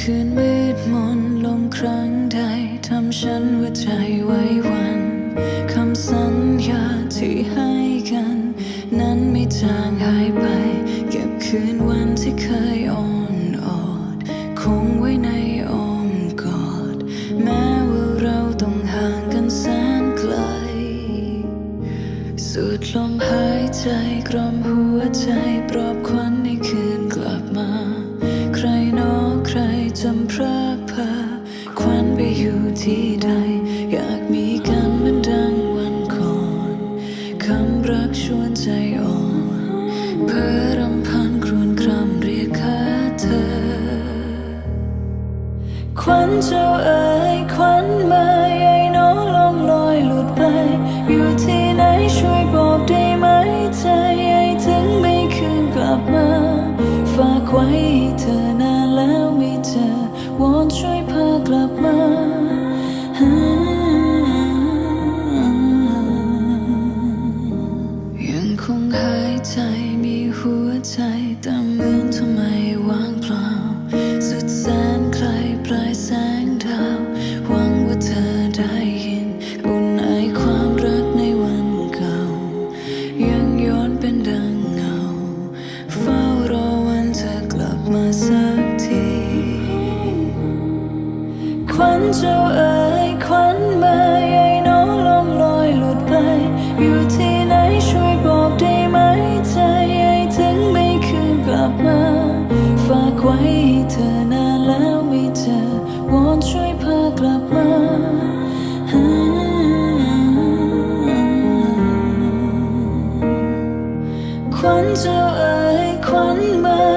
คืนมืดมนลงครั้งใดทำฉันหัวใจไว้วันคำสัญญาที่ให้กัน นั้นไม่จางหายไป เก็บคืนวันที่เคยอ่อนออด คงไว้ในอ้อมกอด แม้ว่าเราต้องห่างกันแสนไกลสูดลมหายใจกล่อมหัวใจปล ที่ใด อยากมีกันเหมือนดังวันก่อนคำรักชวนใจอ่อนเพ้อรำพันครวนครำเรียกหาเธอ ควันเจ้าเอ๋ยควันมาใหญ่น้อลองลอยหลุดไป อยู่ที่ไหนช่วยบอกได้ไหมใจใหญ่ถึงไม่คืนกลับมา ฝากไว้เธอนานแล้วไม่เจอวอนช่วยพากลับมา ยังคงหายใจมีหัวใจแต่เหมือนทำไมว่างเปล่า สุดแสนใครปลายแสงดาวหวังว่าเธอได้ยิน อุ่นไอความรักในวันเก่า ยังยนเป็นดังเงา เฝ้ารอวันเธอกลับมาสักทีควันเจ้าเอ๋ ขวัญเจ้าเอ๋ยขวัญเบอ